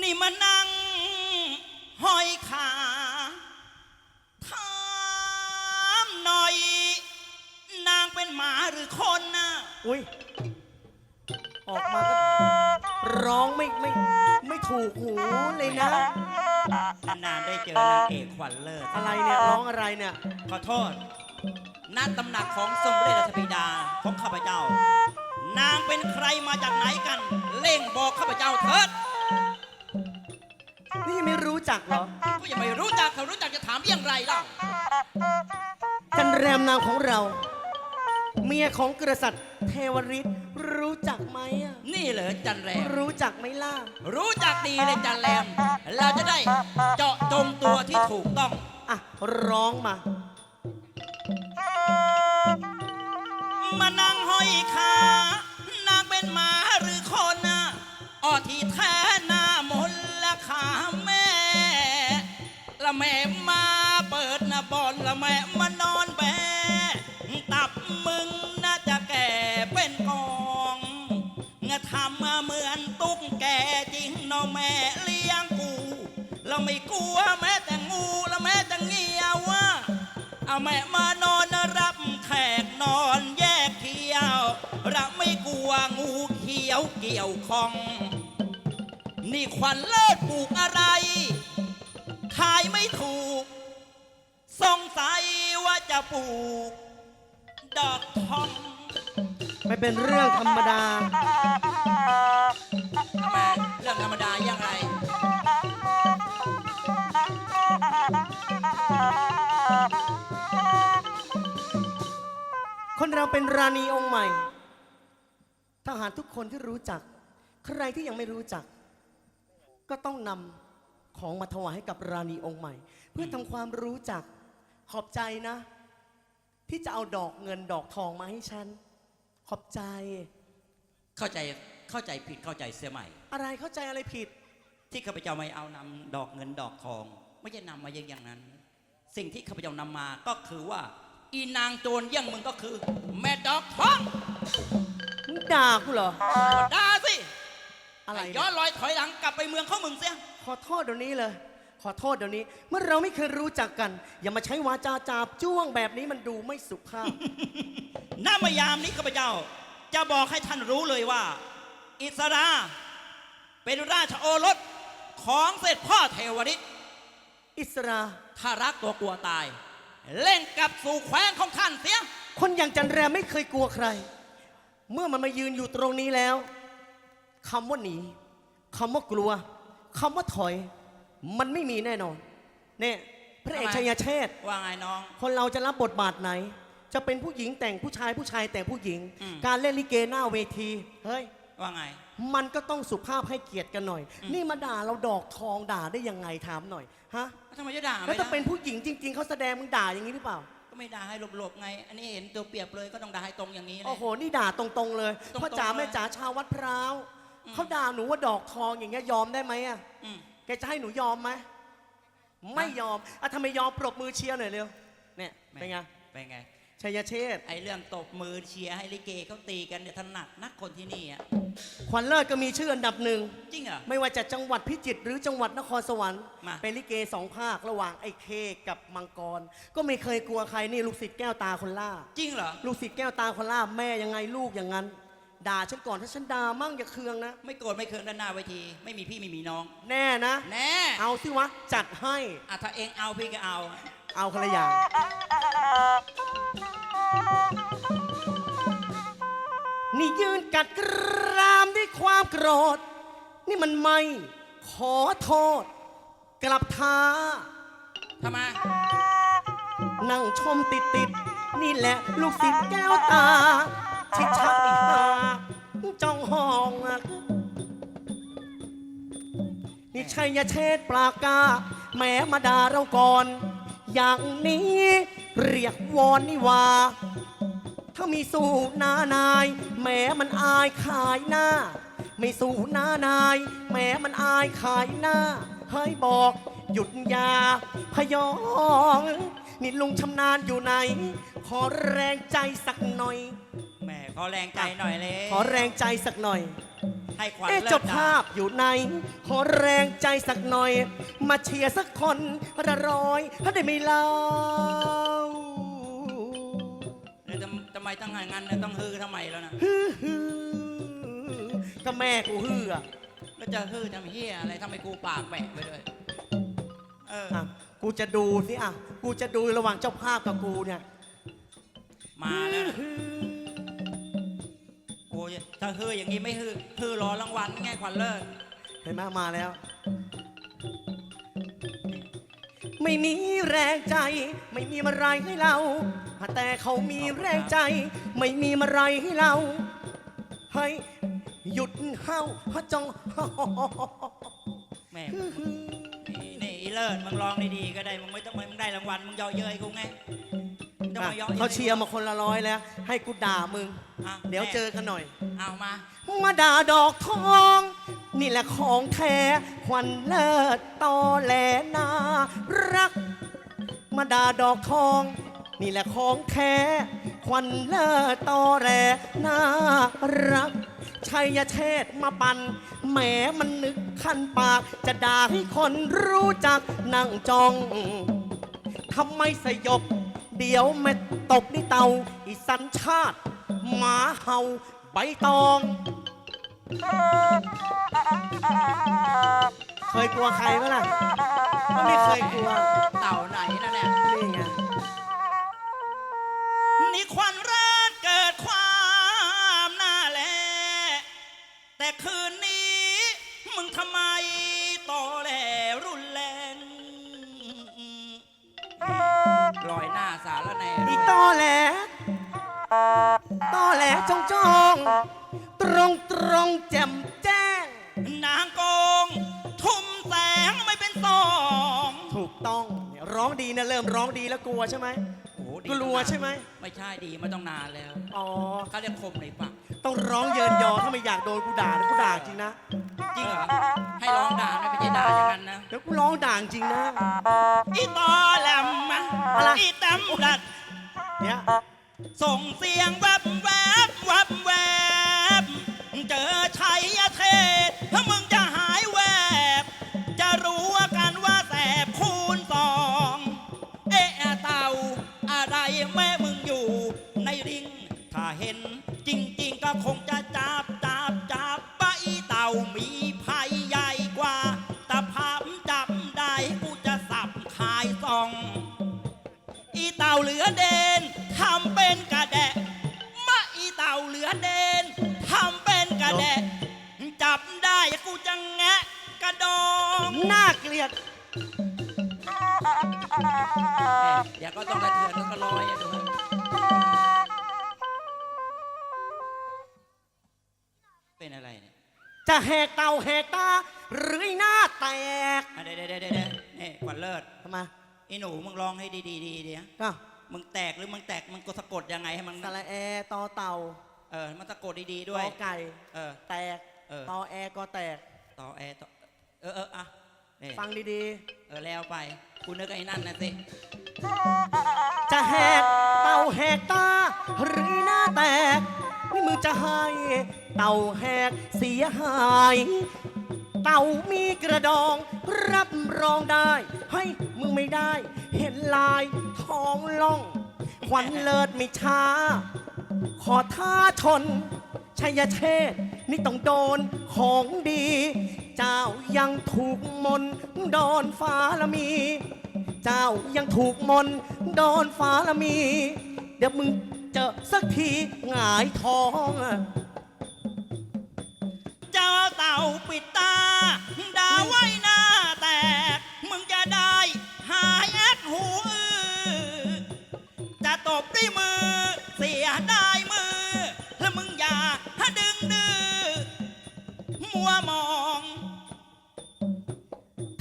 นี่มานั่งห้อยขาถามหน่อย นางเป็นหมาหรือคนน่ะอุ้ย ออกมาก็ร้องไม่ไม่ไม่ถูกหูเลยนะ นานๆได้เจอนางเอกขวัญเลิศอะไรเนี่ยร้องอะไรเนี่ย ขอโทษ ณตำหนักของทรงพระเดชรัชบิดาของข้าพเจ้า นางเป็นใครมาจากไหนกัน เล่งบอกข้าพเจ้าเถิดนี่ยังไม่รู้จักเหรอ ก็ยังไม่รู้จักเขารู้จักจะถามอย่างไรเล่าจันแรมนางของเรา เมียของกษัตริย์เทวฤทธิ์รู้จักไหมอะนี่เหรอจันแรม รู้จักไหมล่ะรู้จักดีเลยจันแรม เราจะได้เจาะจงตัวที่ถูกต้อง อะร้องมา มานั่งห้อยขานางเป็นหมาหรือคนน่อ้อที่แท้หน้ามนละขาแม่ละแม่มาเปิดหน้าบอลละแม่มานอนแบตับมึงน่าจะแก่เป็นกองงะทำมาเหมือนตุ๊กแกจริงนาะแม่เลี้ยงกูเราไม่กลัวแม้แต่งูและแม้แต่เงียวว่าเอาแม่มานอน ราไม่กลัวงูเขียวเกี่ยวข้อง นี่ขวัญเลิศปลูกอะไร ขายไม่ถูก สงสัยว่าจะปลูก ดอกทองไม่เป็นเรื่องธรรมดาทำไมเรื่องธรรมดาอย่างไรคนเราเป็นราณีองค์ใหม่ ทหารทุกคนที่รู้จัก ใครที่ยังไม่รู้จัก ก็ต้องนำของมาถวายให้กับราณีองค์ใหม่ เพื่อทำความรู้จักขอบใจนะ ที่จะเอาดอกเงินดอกทองมาให้ฉัน ขอบใจ เข้าใจเข้าใจผิดเข้าใจเสียใหม่ อะไรเข้าใจอะไรผิด ที่ข้าพเจ้าไม่เอานำดอกเงินดอกทอง ไม่ใช่นำมาอย่างอย่างนั้น สิ่งที่ข้าพเจ้านำมาก็คือว่า อีนางโจรเยี่ยงมึงก็คือ แม่ดอกทอง มึงด่ากูเหรอ ด่าสิอะไรย้เนี่อยนรอยถอยหลังกลับไปเมืองเขามึงเสียขอโทษเดี๋ยวนี้เลย ขอโทษเดี๋ยวนี้ เมื่อเราไม่เคยรู้จักกัน อย่ามาใช้วาจาจาบจ้วงแบบนี้มันดูไม่สุภาพณมายามนี้ข้าพเจ้า จะบอกให้ท่านรู้เลยว่า อิสราเป็นราชโอรสของเสด็จพ่อเทวริต อิสรา ถ้ารักตัวกลัวตาย เล่นกลับสู่แคว้นของท่านเสีย คนอย่างจันแรมไม่เคยกลัวใคร เมื่อมันมายืนอยู่ตรงนี้แล้วคำว่าหนีคำว่ากลัวคำว่าถอย มันไม่มีแน่นอนเนี่ยพระเอกทำไม ชัยเชษฐ์ว่าไงน้อง คนเราจะรับบทบาทไหน จะเป็นผู้หญิงแต่งผู้ชายผู้ชายแต่งผู้หญิง อืม การเล่นลิเกหน้าเวทีเฮ้ย ว่าไง มันก็ต้องสุภาพให้เกียรติกันหน่อย อืม นี่มาด่าเราดอกทองด่าได้ยังไงถามหน่อยฮะทำไมจะด่าแล้วไม่ถ้าได้เป็นผู้หญิงจริง ๆเขาแสดงมึงด่าอย่างนี้หรือเปล่า ก็ไม่ด่าให้หลบๆไง อันนี้เห็นตัวเปรียบเลยก็ต้องด่าให้ตรงอย่างนี้เลย โอ้โห นี่ด่าตรงๆเลยตรงๆพ่อจ๋าเลยแม่จ๋าชาววัดพร้าวอืม เขาด่าหนูว่าดอกทองอย่างเงี้ยยอมได้ไหมอะอืม แกจะให้หนูยอมไหมไม่ยอมอะทำไมยอมปรบมือเชียร์หน่อยเร็วเนี่ยเป็นไงเป็นไง ชัยเชษฐ์ไอ้เรื่องตบมือเชียร์ให้ลิเกเขาตีกันเนี่ยถนัดนักคนที่นี่อะ ขวัญเลิศก็มีชื่ออันดับหนึ่ง จริงเหรอ ไม่ว่าจะจังหวัดพิจิตรหรือจังหวัดนครสวรรค์มา เป็นลิเกสองภาคระหว่างไอ้เคกับมังกร ก็ไม่เคยกลัวใครนี่ลูกศิษย์แก้วตาคนล่า จริงเหรอ ลูกศิษย์แก้วตาคนล่าแม่ยังไงลูกอย่างนั้น ด่าฉันก่อนถ้าฉันด่ามั่งอย่าเคืองนะ ไม่โกรธไม่เคืองด้านหน้าเวที ไม่มีพี่ไม่มีน้อง แน่นะ แน่เอาสิวะ จัดให้อะถ้าเองเอาพี่ก็เอา เอาคนละอย่างนี่ยืนกัดกรามด้วย ความโกรธ นี่มันไม่ขอโทษ กลับท้า ทำไม นั่งชมติดติดๆนี่แหละลูกศิษย์แก้วตาที่ชักอีหาจ้องห้องอะนี่ชัยเชษฐ์ปลากาแม้มาด่าเราก่อน อย่างนี้เรียกวอนนี่หว่า ถ้ามีสู้หน้านายแม้มันอายขายหน้า ไม่สู้หน้านาย แม้มันอายขายหน้า เฮ้ยบอก หยุดอยา พยอง นี่ลุงชำนาญอยู่ไหน ขอแรงใจสักหน่อย แหม่ขอแรงใจหน่อยเลยขอแรงใจสักหน่อย ให้ขวัญเอ๊ะเลิเจ้าศดาภาพอยู่ไหน ขอแรงใจสักหน่อย มาเชียร์สักคนละร้อยถ้าได้ไม่เล่าแล้วทำทำไมต้องงั้นเนี่ยต้องฮือทำไมแล้วนะ ฮือฮือ ก็แม่กูฮืออะแล้วจะฮือทำเฮียอะไรทำไมกูปากแปะไปด้วยเอออะกูจะดูสิอะ กูจะดูระหว่างเจ้าภาพกับกูเนี่ย มาแล้วนะโอ้ยถ้าฮืออย่างนี้ไม่ฮือฮือรอรางวัลไงขวัญเลิศเห็นไหมมาแล้ว ไม่มีแรงใจ ไม่มีอะไรให้เรา แต่เขามีแรงใจ ไม่มีอะไรให้เรา เฮ้ยหยุด เฮ้าฮะจงแม่นี่นี่อีเลิศมึงลองดีๆก็ได้มึงไม่ต้องมึงได้รางวัลมึงเยาะเย้ยกูไงมึงต้องมาเยาะย้เขาเชียร์มาคนละร้อยแล้ว ให้กูด่ามึง อะเดี๋ยวเจอกันหน่อย เอามา มาด่าดอกทอง นี่แหละของแท้ควันเลิศตอแหลนารัก มาด่าดอกทอง นี่แหละของแท้ ควันเลิศตอแหลน่ารัก ชัยเชษฐ์มาปันแหมมันนึกคันปาก จะด่าให้คนรู้จักนั่งจองทำไมสยบ เดี๋ยวเม็ดตบนี่เตา อีสัญชาติ หมาเห่าใบตอง เคยกลัวใครไหมล่ะก็ไม่เคยกลัว เต่าไหนนะเนี่ย นี่ไง ตอแหลจงจองตรงตรงแจ่มแจ้ง นางโกงทุ่มแสงไม่เป็นสองถูกต้องเนี่ยร้องดีนะเริ่มร้องดีแล้วกลัวใช่ไหม โอ้โหดีกลัวใช่ไหม ไม่ใช่ดีมาต้องนานแล้วอ๋อ เขาเรียกคมในปากต้องร้องเยินยอถ้าไม่อยากโดนกูด่านะกูด่าจริงนะจริงเหรอให้ร้องด่านะไม่ใช่ด่าอย่างนั้นนะเดี๋ยวกูร้องด่าจริงนะ อีตอแหลมมาอะไร อีตำดัดเนี่ยส่งเสียงแวบแว จริงๆก็คงจะจับจับจับใบเต่ามีภัยใหญ่กว่าแต่ภาพจับได้กูจะสับขายซอง อีเต่าเหลือเดนทำเป็นกระแดะมาอีเต่าเหลือเดนทำเป็นกระแดะจับได้กูจะแงะกระดองน่าเกลียดเดี๋ยวก็ต้องกระเทือนแล้วก็ลอยอะดู จะแหกเตาแหกตาหรือหน้าแตกอะเดี๋ยวเดี๋ยวเดี๋ยวเดี๋ยวนี่ขวัญเลิศทำไมอีหนูมึงร้องให้ดีๆดีเดี๋ยวก็มึงแตกหรือมึงแตกมึงกดสะกดยังไงให้มันสระแอตอเต่าเออมันสะกดดีๆตด้วยอไก่เออแตกเออตอแอก็แตกต่อแอร์ต่อเออเอออะนี่ฟังดีเออแล้วไปกูนึกไอ้นั่นนะสิๆจะแหกเต่าแหกตาหรือหน้าแตกนี่มึงจะให้ เต่าแหกเสียหาย เต่ามีกระดอง รับรองได้ให้ยมึงไม่ได้ เห็นลายท้องล่อง ขวัญเลิศไม่ช้า ขอท้าชน ชัยเชษฐ์นี่ต้องโดนของดี เจ้ายังถูกมนต์โดนฟ้าละมี เจ้ายังถูกมนต์โดนฟ้าละมี เดี๋ยวมึงเจอสักทีหงายท้องอะ เจ้าเต่าปิดตาด่าไว้หน้าแตก มึงจะได้หายแอดหูอื้อจะตบด้วยมือ เสียได้มือแล้วมึงอย่าดึงดื้อมัวมอง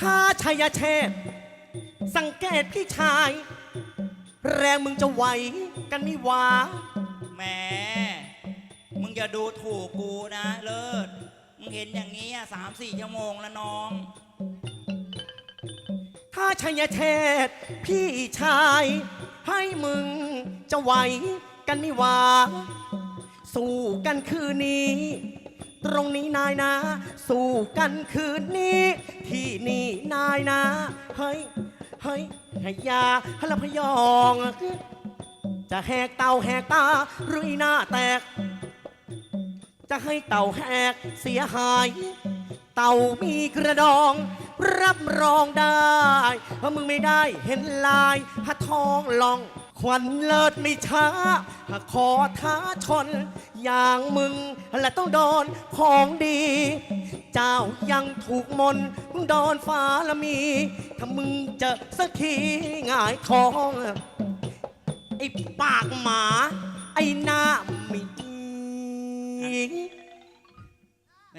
ถ้าชัยเชษฐ์สังเกตพี่ชาย แรงมึงจะไหวกันไม่หวา แหม มึงอย่าดูถูกกูนะเลิศ มึงเห็นอย่างนี้อะสามสี่ชั่วโมงแล้วน้อง ถ้าถ้าชัยเทศพี่ชาย ให้มึงจะไหวกันนี่หวาสู้กันคืนนี้ ตรงนี้นายนะ สู้กันคืนนี้ ที่นี่นายนะ เฮ้ย เฮ้ยให้ยาฮละพยอง จะแหกเตาแหกตาหรืออีหน้าแตก จะให้เต่าแหกเสียหาย เต่ามีกระดอง รับรองได้ว่ามึงไม่ได้เห็นลายหาทองลองควันเลิศไม่ช้าหาขอท้าชน อย่างมึงและต้องโดนของดี เจ้ายังถูกมนมึงโดนฟ้าละมี ถ้ามึงเจอสักทีหงายท้อง ไอ้ปากหมา ไอ้หน้า หมี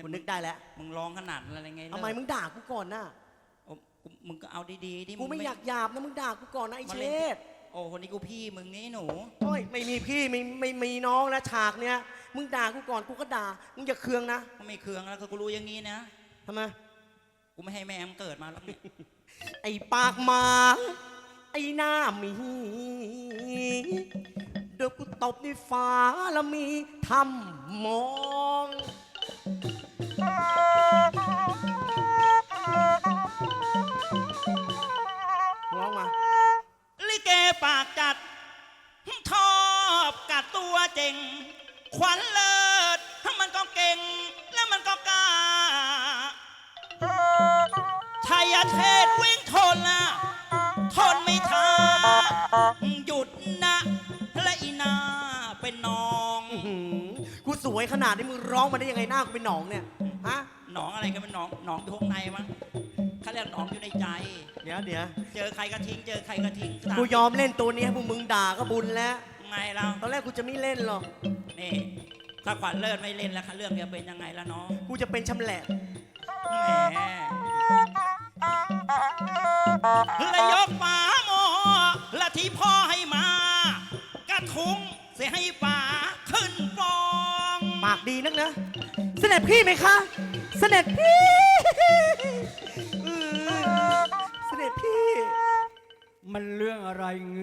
กูนึกได้แล้ว มึงร้องขนาดอะไรไงทำไมมึงด่ากูก่อนน่ะโอ้กูมึงก็เอาดีๆดิกูไม่อยากหยาบนะมึงด่ากูก่อนนะไอ้มาเชเล่นษโอ้คนนี้กูพี่มึงนี่หนู โอ้ยไม่มีพี่ไม่ไม่มีน้องนะฉากเนี้ย มึงด่ากูก่อนกูก็ด่า มึงอย่าเคืองนะก็ไม่เคืองแล้วก็กูรู้อย่างนี้นะทำไม กูไม่ให้แม่มึงเกิดมาหรอกเนี่ยไอ้ปากหมา ไอ้หน้าหมีเดี๋ยวกูตบในฟ้าแล้วมีทำมอง ร้องมา ลิเกปากจัดชอบกัดตัวเจ๋ง ขวัญเลิศมันก็เก่ง แล้วมันก็กล้าชัยเทศวิ่งทนนะทนไม่ท้า วยขนาดนี้มึงร้องมาได้ยังไงหน้ากูเป็นหนองเนี่ยฮะหนองอะไรกันเป็นหนองหนองอยู่ข้างในมั้งเขาเรียกหนองอยู่ในใจ เดี๋ยวเดี๋ยวเจอใครก็ทิ้ง เจอใครก็ทิ้งตามกูยอมเล่นตัวนี้ให้พวกมึงด่าก็บุญแล้วไงเราตอนแรกกูจะไม่เล่นหรอกนี่ถ้าขวัญเลิศไม่เล่นแล้วค่ะเรื่องจะเป็นยังไงล่ะน้องกูจะเป็นชำแหละแหมและยกฝาหม้อและที่พ่อให้ นักนะ เสด็จพี่ไหมคะ เสด็จพี่เออเสด็จพี่ มันเรื่องอะไรเง